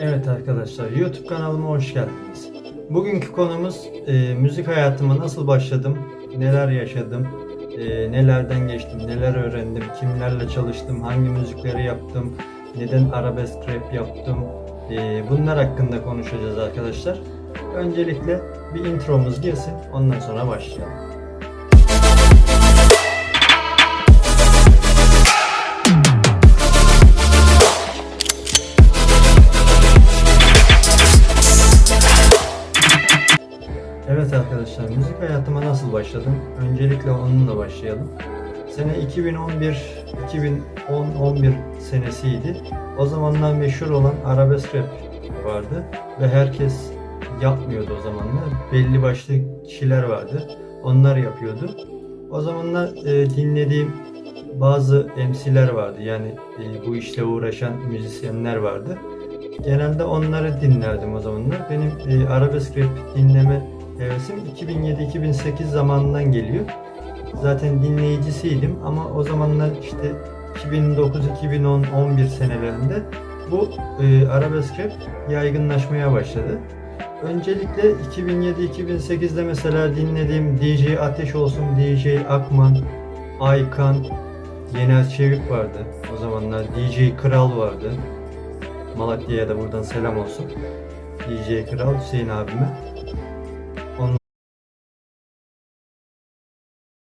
Evet arkadaşlar YouTube kanalıma hoş geldiniz. Bugünkü konumuz e, müzik hayatıma nasıl başladım, neler yaşadım, e, nelerden geçtim, neler öğrendim, kimlerle çalıştım, hangi müzikleri yaptım, neden arabesk rap yaptım. E, bunlar hakkında konuşacağız arkadaşlar. Öncelikle bir intromuz girsin ondan sonra başlayalım. Arkadaşlar müzik hayatıma nasıl başladım? Öncelikle onunla başlayalım. Sene 2011 2010-11 senesiydi. O zamanlar meşhur olan arabesk rap vardı ve herkes yapmıyordu o zamanlar. Belli başlı kişiler vardı. Onlar yapıyordu. O zamanlar e, dinlediğim bazı MC'ler vardı. Yani e, bu işle uğraşan müzisyenler vardı. Genelde onları dinlerdim o zamanlar. Benim e, arabesk rap dinleme hevesim 2007-2008 zamanından geliyor. Zaten dinleyicisiydim ama o zamanlar işte 2009-2010-11 senelerinde bu e, arabesk rap yaygınlaşmaya başladı. Öncelikle 2007-2008'de mesela dinlediğim DJ Ateş olsun, DJ Akman, Aykan, Yener Çevik vardı. O zamanlar DJ Kral vardı. Malatya'ya da buradan selam olsun. DJ Kral Hüseyin abime.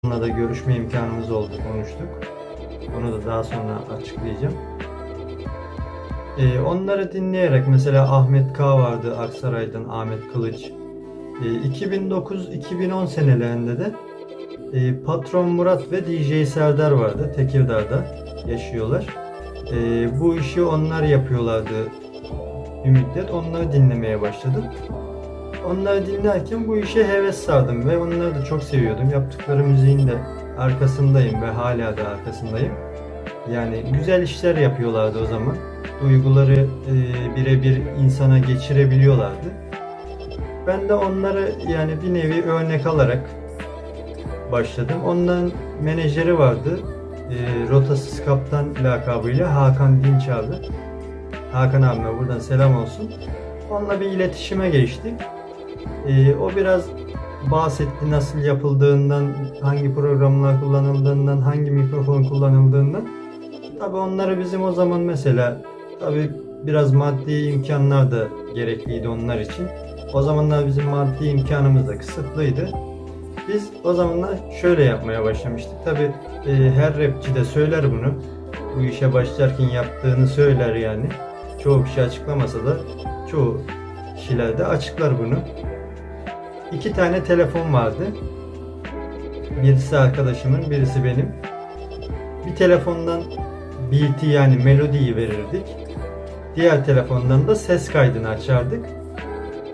Onunla da görüşme imkanımız oldu, konuştuk. Onu da daha sonra açıklayacağım. Ee, onları dinleyerek mesela Ahmet K vardı Aksaray'dan Ahmet Kılıç. Ee, 2009-2010 senelerinde de e, Patron Murat ve DJ Serdar vardı. Tekirdağ'da yaşıyorlar. Ee, bu işi onlar yapıyorlardı bir müddet. Onları dinlemeye başladım. Onları dinlerken bu işe heves sardım ve onları da çok seviyordum. Yaptıkları müziğin de arkasındayım ve hala da arkasındayım. Yani güzel işler yapıyorlardı o zaman. Duyguları e, birebir insana geçirebiliyorlardı. Ben de onları yani bir nevi örnek alarak başladım. Onların menajeri vardı. E, Rotasız Kaptan lakabıyla Hakan Dinç abi. Hakan abime buradan selam olsun. Onunla bir iletişime geçtik. Ee, o biraz bahsetti nasıl yapıldığından, hangi programlar kullanıldığından, hangi mikrofon kullanıldığından. Tabi onları bizim o zaman mesela tabi biraz maddi imkanlar da gerekliydi onlar için. O zamanlar bizim maddi imkanımız da kısıtlıydı. Biz o zamanlar şöyle yapmaya başlamıştık. Tabi her rapçi de söyler bunu. Bu işe başlarken yaptığını söyler yani. Çoğu kişi açıklamasa da çoğu kişiler de açıklar bunu. İki tane telefon vardı. Birisi arkadaşımın, birisi benim. Bir telefondan beat'i yani melodiyi verirdik. Diğer telefondan da ses kaydını açardık.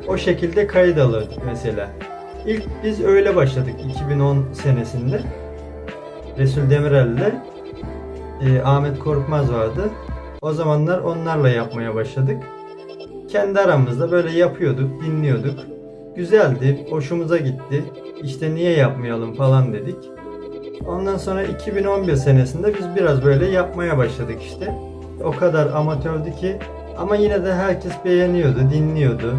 O şekilde kayıt alırdık mesela. İlk biz öyle başladık 2010 senesinde. Resul Demirel ile e, Ahmet Korkmaz vardı. O zamanlar onlarla yapmaya başladık. Kendi aramızda böyle yapıyorduk, dinliyorduk. Güzeldi, hoşumuza gitti. İşte niye yapmayalım falan dedik. Ondan sonra 2011 senesinde biz biraz böyle yapmaya başladık işte. O kadar amatördü ki ama yine de herkes beğeniyordu, dinliyordu.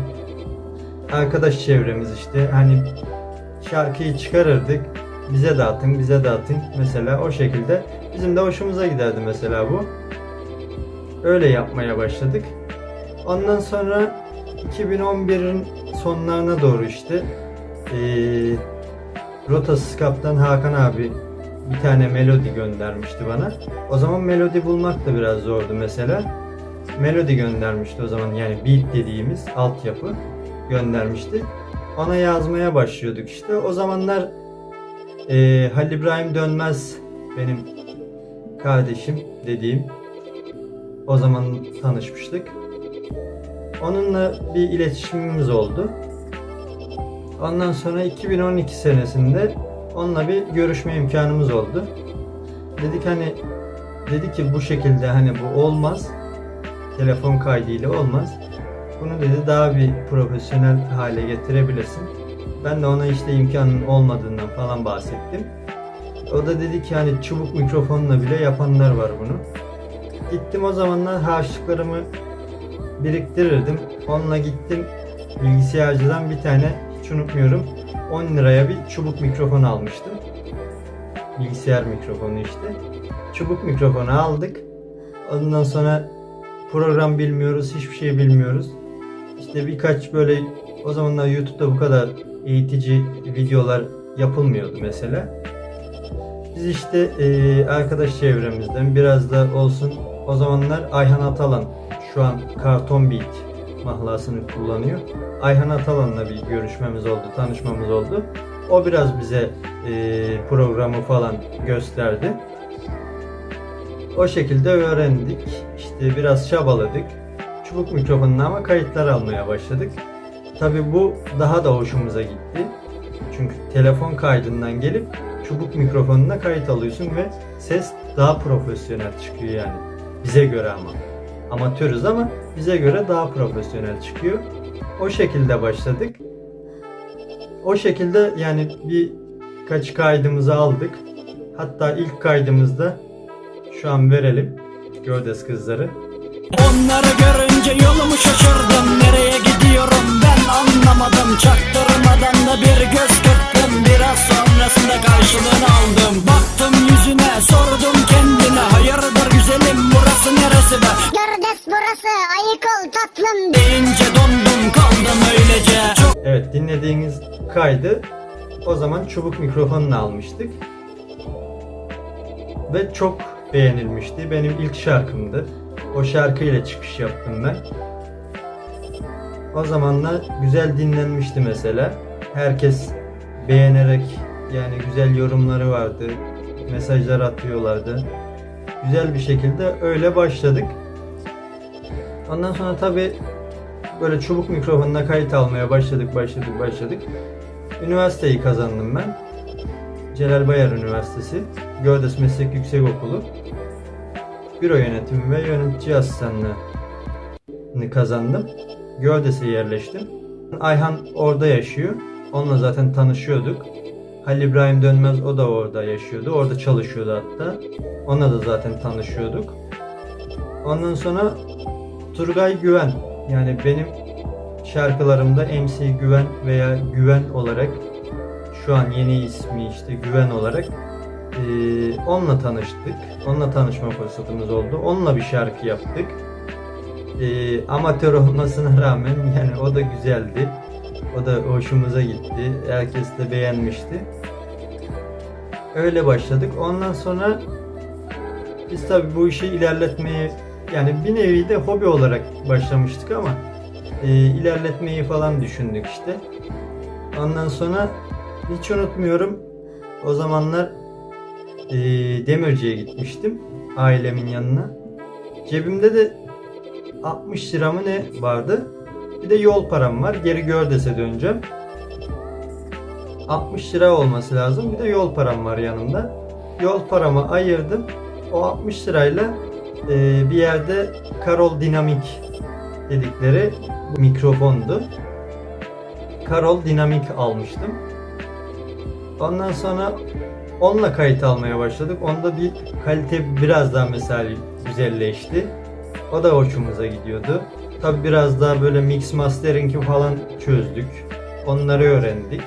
Arkadaş çevremiz işte hani şarkıyı çıkarırdık. Bize dağıtın, bize dağıtın. Mesela o şekilde bizim de hoşumuza giderdi mesela bu. Öyle yapmaya başladık. Ondan sonra 2011'in sonlarına doğru işte ee, Rotasız Kaptan Hakan abi bir tane melodi göndermişti bana. O zaman melodi bulmak da biraz zordu mesela. Melodi göndermişti o zaman yani beat dediğimiz altyapı göndermişti. Ona yazmaya başlıyorduk işte. O zamanlar ee, Halil İbrahim Dönmez benim kardeşim dediğim. O zaman tanışmıştık. Onunla bir iletişimimiz oldu. Ondan sonra 2012 senesinde onunla bir görüşme imkanımız oldu. Dedik hani dedi ki bu şekilde hani bu olmaz. Telefon kaydıyla olmaz. Bunu dedi daha bir profesyonel hale getirebilirsin. Ben de ona işte imkanın olmadığından falan bahsettim. O da dedi ki hani çubuk mikrofonla bile yapanlar var bunu. Gittim o zamanlar harçlıklarımı biriktirirdim. Onunla gittim bilgisayarcıdan bir tane hiç unutmuyorum 10 liraya bir çubuk mikrofon almıştım. Bilgisayar mikrofonu işte. Çubuk mikrofonu aldık. Ondan sonra program bilmiyoruz, hiçbir şey bilmiyoruz. İşte birkaç böyle o zamanlar YouTube'da bu kadar eğitici videolar yapılmıyordu mesela. Biz işte e, arkadaş çevremizden biraz da olsun o zamanlar Ayhan Atalan şu an Karton Beat mahlasını kullanıyor. Ayhan Atalan'la bir görüşmemiz oldu, tanışmamız oldu. O biraz bize e, programı falan gösterdi. O şekilde öğrendik. İşte biraz çabaladık. Çubuk mikrofonla ama kayıtlar almaya başladık. Tabi bu daha da hoşumuza gitti. Çünkü telefon kaydından gelip çubuk mikrofonuna kayıt alıyorsun ve ses daha profesyonel çıkıyor yani. Bize göre ama. Amatörüz ama bize göre daha profesyonel çıkıyor. O şekilde başladık. O şekilde yani birkaç kaydımızı aldık. Hatta ilk kaydımızda şu an verelim. Gövdes kızları. Onları görünce yolumu şaşırdım Nereye gidiyorum ben anlamadım Çaktırmadan da bir göz kırptım Biraz sonrasında o zaman çubuk mikrofonla almıştık. Ve çok beğenilmişti. Benim ilk şarkımdı. O şarkıyla çıkış yaptım ben. O zamanlar güzel dinlenmişti mesela. Herkes beğenerek yani güzel yorumları vardı. Mesajlar atıyorlardı. Güzel bir şekilde öyle başladık. Ondan sonra tabi böyle çubuk mikrofonla kayıt almaya başladık, başladık, başladık. Üniversiteyi kazandım ben. Celal Bayar Üniversitesi, Gövdes Meslek Yüksekokulu. Büro yönetimi ve yönetici asistanlığını kazandım. Gövdes'e yerleştim. Ayhan orada yaşıyor. Onunla zaten tanışıyorduk. Halil İbrahim Dönmez o da orada yaşıyordu. Orada çalışıyordu hatta. Onunla da zaten tanışıyorduk. Ondan sonra Turgay Güven yani benim şarkılarımda MC Güven veya Güven olarak şu an yeni ismi işte Güven olarak eee, onunla tanıştık. Onunla tanışma fırsatımız oldu. Onunla bir şarkı yaptık. Eee, amatör olmasına rağmen yani o da güzeldi. O da hoşumuza gitti. Herkes de beğenmişti. Öyle başladık. Ondan sonra biz tabii bu işi ilerletmeye yani bir nevi de hobi olarak başlamıştık ama e, ilerletmeyi falan düşündük işte. Ondan sonra hiç unutmuyorum o zamanlar e, Demirci'ye gitmiştim ailemin yanına. Cebimde de 60 lira mı ne vardı. Bir de yol param var. Geri Gördes'e döneceğim. 60 lira olması lazım. Bir de yol param var yanımda. Yol paramı ayırdım. O 60 lirayla e, bir yerde Karol Dinamik dedikleri mikrofondu. Karol Dinamik almıştım. Ondan sonra onunla kayıt almaya başladık. Onda bir kalite biraz daha mesela güzelleşti. O da hoşumuza gidiyordu. Tabi biraz daha böyle mix mastering falan çözdük. Onları öğrendik.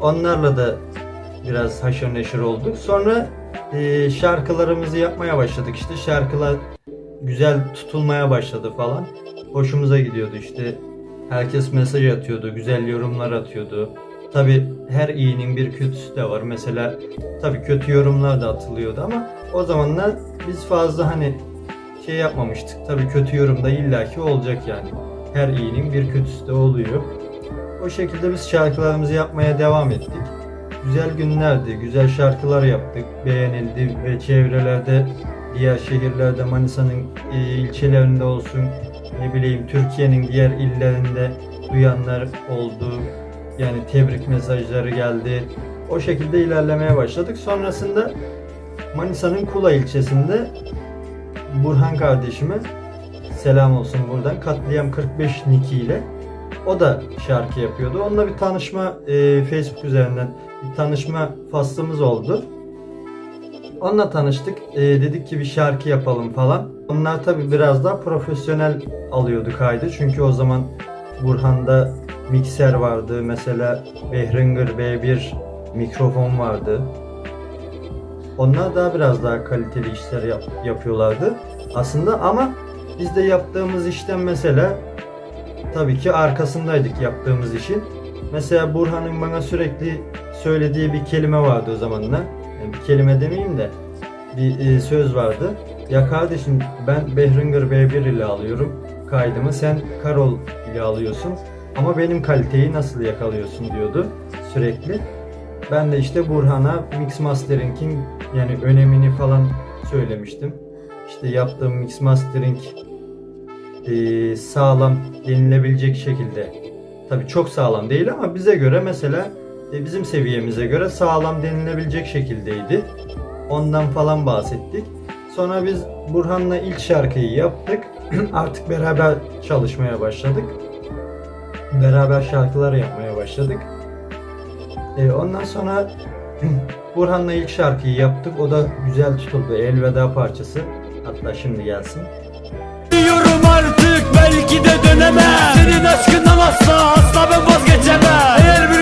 Onlarla da biraz haşır neşir olduk. Sonra e, şarkılarımızı yapmaya başladık. İşte şarkılar güzel tutulmaya başladı falan. Hoşumuza gidiyordu işte. Herkes mesaj atıyordu, güzel yorumlar atıyordu. Tabi her iyinin bir kötüsü de var. Mesela tabi kötü yorumlar da atılıyordu ama o zamanlar biz fazla hani şey yapmamıştık. Tabi kötü yorum da illaki olacak yani. Her iyinin bir kötüsü de oluyor. O şekilde biz şarkılarımızı yapmaya devam ettik. Güzel günlerdi, güzel şarkılar yaptık, beğenildi ve çevrelerde, diğer şehirlerde, Manisa'nın e, ilçelerinde olsun, ne bileyim Türkiye'nin diğer illerinde duyanlar oldu. Yani tebrik mesajları geldi. O şekilde ilerlemeye başladık. Sonrasında Manisa'nın Kula ilçesinde Burhan kardeşime selam olsun buradan. Katliam 45 Niki ile o da şarkı yapıyordu. Onunla bir tanışma e, Facebook üzerinden bir tanışma faslımız oldu. Onunla tanıştık. Ee, dedik ki bir şarkı yapalım falan. Onlar tabii biraz daha profesyonel alıyordu kaydı. Çünkü o zaman Burhan'da mikser vardı. Mesela Behringer B1 mikrofon vardı. Onlar daha biraz daha kaliteli işler yap- yapıyorlardı aslında ama biz de yaptığımız işten mesela tabii ki arkasındaydık yaptığımız işin. Mesela Burhan'ın bana sürekli söylediği bir kelime vardı o zamanlar. Bir kelime demeyeyim de bir e, söz vardı. Ya kardeşim ben Behringer B1 ile alıyorum kaydımı sen Karol ile alıyorsun ama benim kaliteyi nasıl yakalıyorsun diyordu sürekli. Ben de işte Burhan'a Mix Mastering'in yani önemini falan söylemiştim. İşte yaptığım Mix Mastering e, sağlam denilebilecek şekilde. Tabii çok sağlam değil ama bize göre mesela bizim seviyemize göre sağlam denilebilecek şekildeydi. Ondan falan bahsettik. Sonra biz Burhan'la ilk şarkıyı yaptık. Artık beraber çalışmaya başladık. Beraber şarkılar yapmaya başladık. E, ondan sonra Burhan'la ilk şarkıyı yaptık. O da güzel tutuldu. Elveda parçası. Hatta şimdi gelsin. Diyorum artık belki de dönemem Senin aşkından asla asla ben vazgeçemem Eğer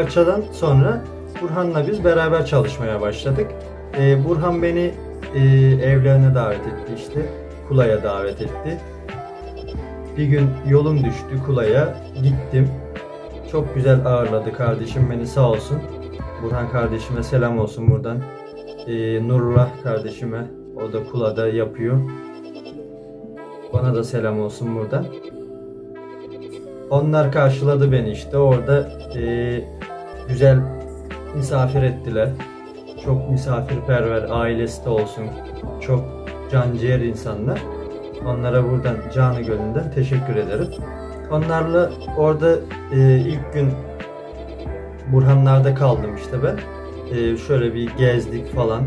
parçadan sonra Burhan'la biz beraber çalışmaya başladık. Ee, Burhan beni e, evlerine davet etti işte. Kula'ya davet etti. Bir gün yolum düştü Kula'ya. Gittim. Çok güzel ağırladı kardeşim beni sağ olsun. Burhan kardeşime selam olsun buradan. Ee, Nurullah kardeşime. O da Kula'da yapıyor. Bana da selam olsun buradan. Onlar karşıladı beni işte orada eee, güzel misafir ettiler. Çok misafirperver ailesi de olsun. Çok canciğer insanlar. Onlara buradan canı gönülden teşekkür ederim. Onlarla orada eee, ilk gün Burhanlar'da kaldım işte ben. Eee, şöyle bir gezdik falan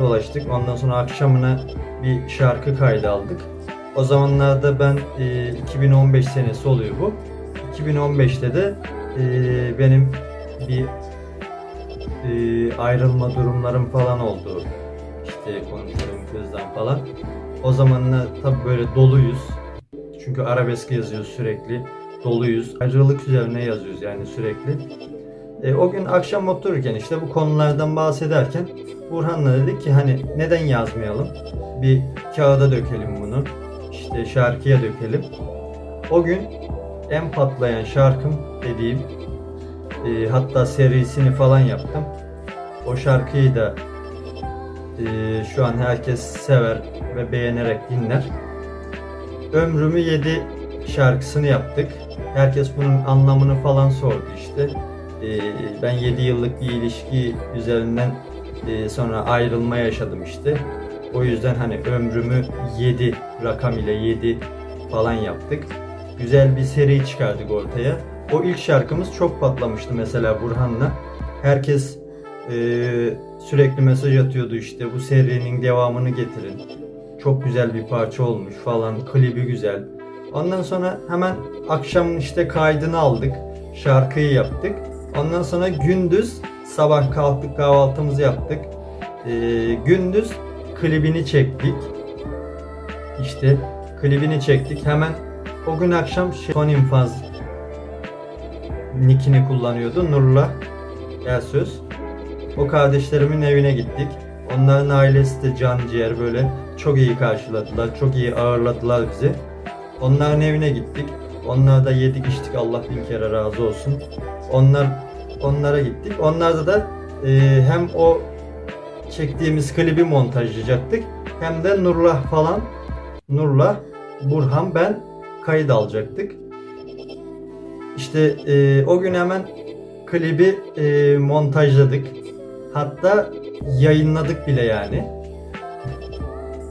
dolaştık. Ondan sonra akşamına bir şarkı kaydı aldık. O zamanlarda ben eee, 2015 senesi oluyor bu. 2015'te de eee, benim bir eee, ayrılma durumlarım falan oldu. İşte konuşuyorum kızdan falan. O zamanlar tabii böyle doluyuz. Çünkü arabesk yazıyoruz sürekli. Doluyuz. Ayrılık üzerine yazıyoruz yani sürekli. E, o gün akşam otururken işte bu konulardan bahsederken Burhan'la dedik ki hani neden yazmayalım? Bir kağıda dökelim bunu. İşte şarkıya dökelim. O gün en patlayan şarkım dediğim e, hatta serisini falan yaptım. O şarkıyı da e, şu an herkes sever ve beğenerek dinler. Ömrümü yedi şarkısını yaptık. Herkes bunun anlamını falan sordu işte. E, ben 7 yıllık bir ilişki üzerinden e, sonra ayrılma yaşadım işte. O yüzden hani ömrümü 7 rakam ile 7 falan yaptık. Güzel bir seri çıkardık ortaya. O ilk şarkımız çok patlamıştı mesela Burhan'la. Herkes e, sürekli mesaj atıyordu işte bu serinin devamını getirin. Çok güzel bir parça olmuş falan. Klibi güzel. Ondan sonra hemen akşam işte kaydını aldık. Şarkıyı yaptık. Ondan sonra gündüz sabah kalktık kahvaltımızı yaptık. E, gündüz klibini çektik. İşte klibini çektik. Hemen o gün akşam son infaz nickini kullanıyordu. Nurullah Elsöz. O kardeşlerimin evine gittik. Onların ailesi de can ciğer böyle çok iyi karşıladılar. Çok iyi ağırladılar bizi. Onların evine gittik. Onlar da yedik içtik Allah bin kere razı olsun. Onlar onlara gittik. Onlarda da e, hem o çektiğimiz klibi montajlayacaktık hem de Nurullah falan Nurullah, Burhan ben kayıt alacaktık. İşte e, o gün hemen klibi e, montajladık. Hatta yayınladık bile yani.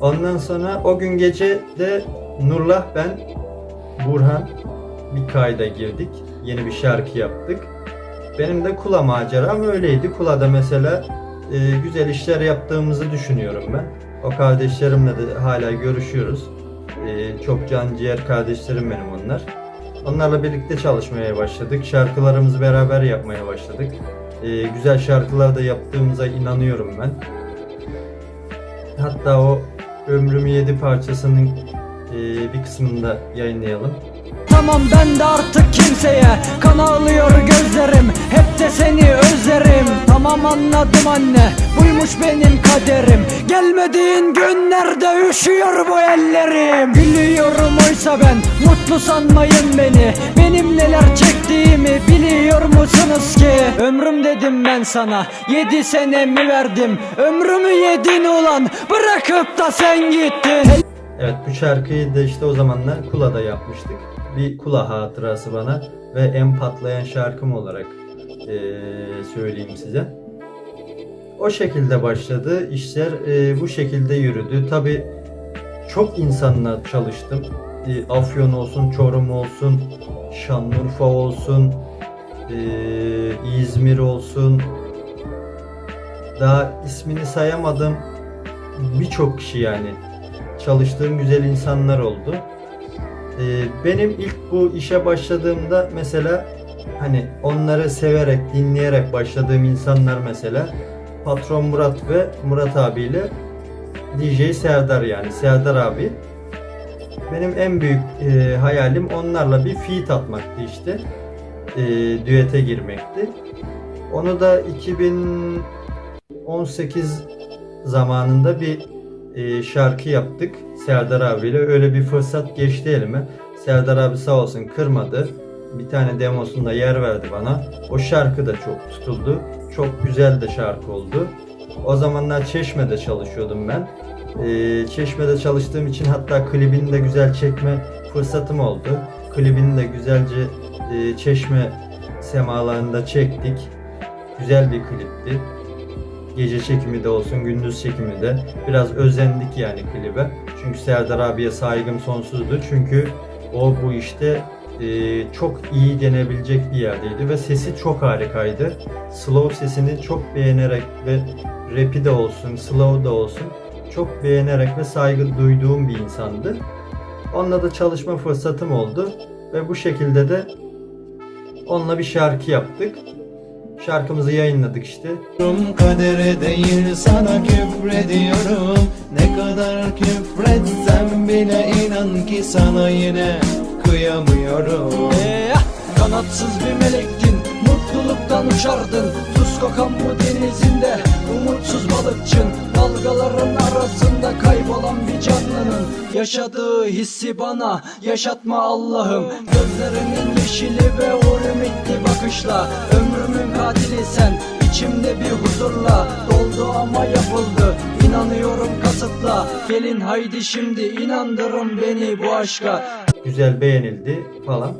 Ondan sonra o gün gece de Nurullah ben Burhan bir kayda girdik. Yeni bir şarkı yaptık. Benim de Kula maceram öyleydi. Kula'da mesela e, güzel işler yaptığımızı düşünüyorum ben. O kardeşlerimle de hala görüşüyoruz. E, çok can ciğer kardeşlerim benim onlar. Onlarla birlikte çalışmaya başladık. Şarkılarımızı beraber yapmaya başladık. E, güzel şarkılar da yaptığımıza inanıyorum ben. Hatta o Ömrümü Yedi parçasının e, bir kısmını da yayınlayalım. Tamam ben de artık kimseye kan ağlıyor gözlerim. Hep de seni özlerim. Tamam anladım anne buymuş benim kaderim. Gelmediğin günlerde üşüyor bu ellerim. Gülüyorum oysa ben mutlu sanmayın beni. Benim neler çektiğimi biliyor musunuz ki? Ömrüm dedim ben sana yedi senemi verdim? Ömrümü yedin ulan bırakıp da sen gittin. Evet bu şarkıyı da işte o zamanlar Kula'da yapmıştık. Bir Kula hatırası bana ve en patlayan şarkım olarak eee, söyleyeyim size. O şekilde başladı. İşler eee, bu şekilde yürüdü. Tabi çok insanla çalıştım. Eee, Afyon olsun, Çorum olsun, Şanlıurfa olsun, eee, İzmir olsun. Daha ismini sayamadım birçok kişi yani çalıştığım güzel insanlar oldu. Ee, benim ilk bu işe başladığımda mesela hani onları severek, dinleyerek başladığım insanlar mesela Patron Murat ve Murat abiyle DJ Serdar yani Serdar abi. Benim en büyük e, hayalim onlarla bir feat atmaktı işte. E, düete girmekti. Onu da 2018 zamanında bir e, şarkı yaptık Serdar abiyle. Öyle bir fırsat geçti elime. Serdar abi sağ olsun kırmadı. Bir tane demosunda yer verdi bana. O şarkı da çok tutuldu. Çok güzel de şarkı oldu. O zamanlar Çeşme'de çalışıyordum ben. E, Çeşme'de çalıştığım için hatta klibini de güzel çekme fırsatım oldu. Klibini de güzelce e, Çeşme semalarında çektik. Güzel bir klipti gece çekimi de olsun, gündüz çekimi de biraz özendik yani klibe. Çünkü Serdar abiye saygım sonsuzdu. Çünkü o bu işte e, çok iyi denebilecek bir yerdeydi ve sesi çok harikaydı. Slow sesini çok beğenerek ve rap'i de olsun, slow da olsun çok beğenerek ve saygı duyduğum bir insandı. Onunla da çalışma fırsatım oldu ve bu şekilde de onunla bir şarkı yaptık. Şarkımızı yayınladık işte. Kadere değil sana küfrediyorum Ne kadar küfretsem bile inan ki sana yine kıyamıyorum. Eh, Kanatsız bir melektin Mutluluktan uçardın. Tuz kokan bu denizinde Umutsuz balıkçın. Dalgaların arasında kaybolan bir canlının Yaşadığı hissi bana yaşatma Allah'ım. Gözlerinin yeşili ve o ümitli bakışla Ömrümün katili sen. İçimde bir huzurla Doldu ama yapıldı İnanıyorum kasıtla Gelin haydi şimdi inandırın beni bu aşka güzel beğenildi falan.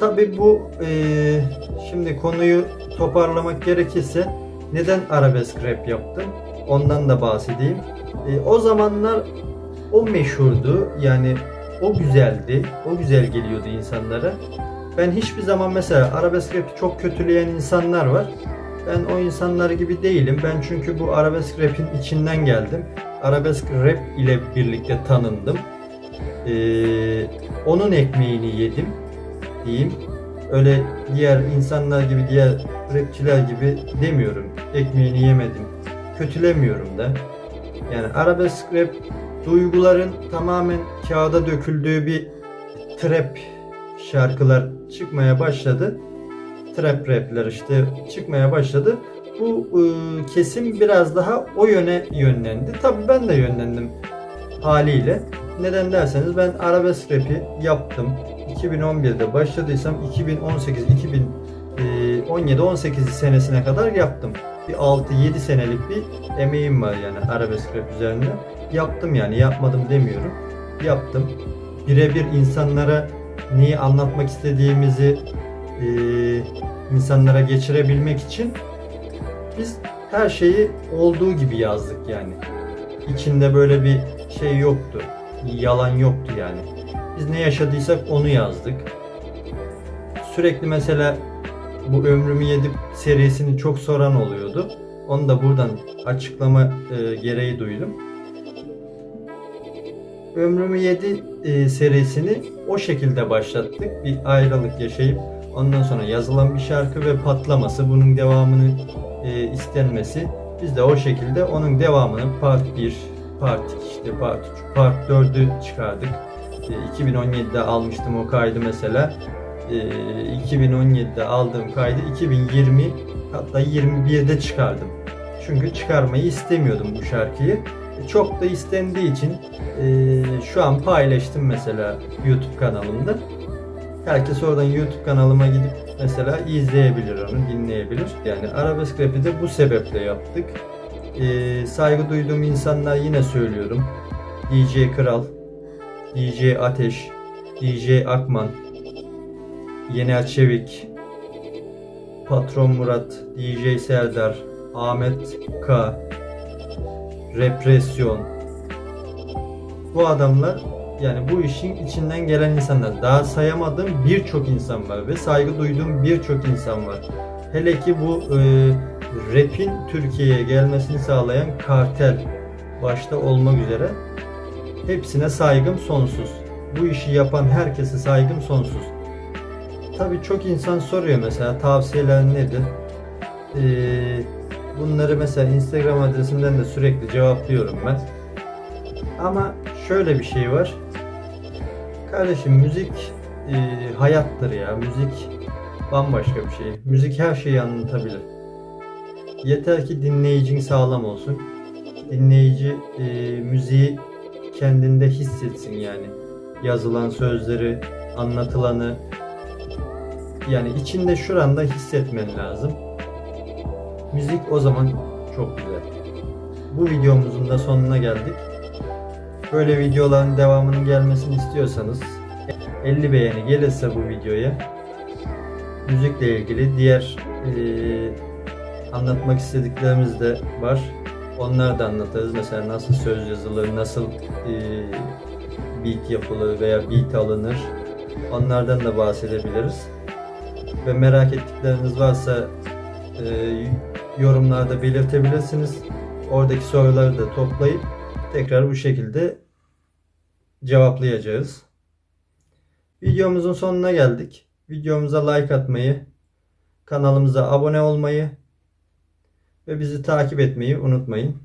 Tabi bu eee, şimdi konuyu toparlamak gerekirse neden arabesk rap yaptım? Ondan da bahsedeyim. E, o zamanlar o meşhurdu yani o güzeldi, o güzel geliyordu insanlara. Ben hiçbir zaman mesela arabesk rap'i çok kötüleyen insanlar var. Ben o insanlar gibi değilim. Ben çünkü bu arabesk rap'in içinden geldim. Arabesk rap ile birlikte tanındım. Ee, onun ekmeğini yedim diyeyim. Öyle diğer insanlar gibi, diğer rapçiler gibi demiyorum. Ekmeğini yemedim. Kötülemiyorum da. Yani arabesk rap duyguların tamamen kağıda döküldüğü bir trap şarkılar çıkmaya başladı. Trap rapler işte çıkmaya başladı. Bu e, kesim biraz daha o yöne yönlendi. Tabii ben de yönlendim haliyle. Neden derseniz ben arabesk rap'i yaptım. 2011'de başladıysam 2018 2017-18 senesine kadar yaptım. Bir 6-7 senelik bir emeğim var yani arabesk rap üzerinde. Yaptım yani yapmadım demiyorum. Yaptım. Birebir insanlara neyi anlatmak istediğimizi e, insanlara geçirebilmek için biz her şeyi olduğu gibi yazdık yani. İçinde böyle bir şey yoktu. Yalan yoktu yani. Biz ne yaşadıysak onu yazdık. Sürekli mesela bu Ömrümü Yedi serisini çok soran oluyordu. Onu da buradan açıklama e, gereği duydum. Ömrümü Yedi e, serisini o şekilde başlattık. Bir ayrılık yaşayıp ondan sonra yazılan bir şarkı ve patlaması, bunun devamını e, istenmesi. Biz de o şekilde onun devamını part 1, part 2, işte part 3, part 4'ü çıkardık. E, 2017'de almıştım o kaydı mesela. E, 2017'de aldığım kaydı 2020 hatta 21'de çıkardım. Çünkü çıkarmayı istemiyordum bu şarkıyı. E, Çok da istendiği için e, şu an paylaştım mesela YouTube kanalımda. Herkes oradan YouTube kanalıma gidip mesela izleyebilir onu, dinleyebilir. Yani arabesk rapi de bu sebeple yaptık. E, saygı duyduğum insanlar yine söylüyorum. DJ Kral, DJ Ateş, DJ Akman, Yener Çevik, Patron Murat, DJ Serdar, Ahmet K, Represyon. Bu adamlar yani bu işin içinden gelen insanlar. Daha sayamadığım birçok insan var ve saygı duyduğum birçok insan var. Hele ki bu e, rap'in Türkiye'ye gelmesini sağlayan kartel başta olmak üzere hepsine saygım sonsuz. Bu işi yapan herkese saygım sonsuz. Tabii çok insan soruyor mesela tavsiyeler nedir? Ee, bunları mesela Instagram adresimden de sürekli cevaplıyorum ben. Ama şöyle bir şey var. Kardeşim müzik e, hayattır ya. Müzik bambaşka bir şey. Müzik her şeyi anlatabilir. Yeter ki dinleyicin sağlam olsun. Dinleyici e, müziği kendinde hissetsin yani. Yazılan sözleri, anlatılanı yani içinde şuranda hissetmen lazım. Müzik o zaman çok güzel. Bu videomuzun da sonuna geldik. Böyle videoların devamının gelmesini istiyorsanız 50 beğeni gelirse bu videoya müzikle ilgili diğer eee, anlatmak istediklerimiz de var. Onları da anlatırız. Mesela nasıl söz yazılır, nasıl eee, beat yapılır veya beat alınır. Onlardan da bahsedebiliriz. Ve merak ettikleriniz varsa eee, yorumlarda belirtebilirsiniz. Oradaki soruları da toplayıp tekrar bu şekilde cevaplayacağız. Videomuzun sonuna geldik. Videomuza like atmayı, kanalımıza abone olmayı ve bizi takip etmeyi unutmayın.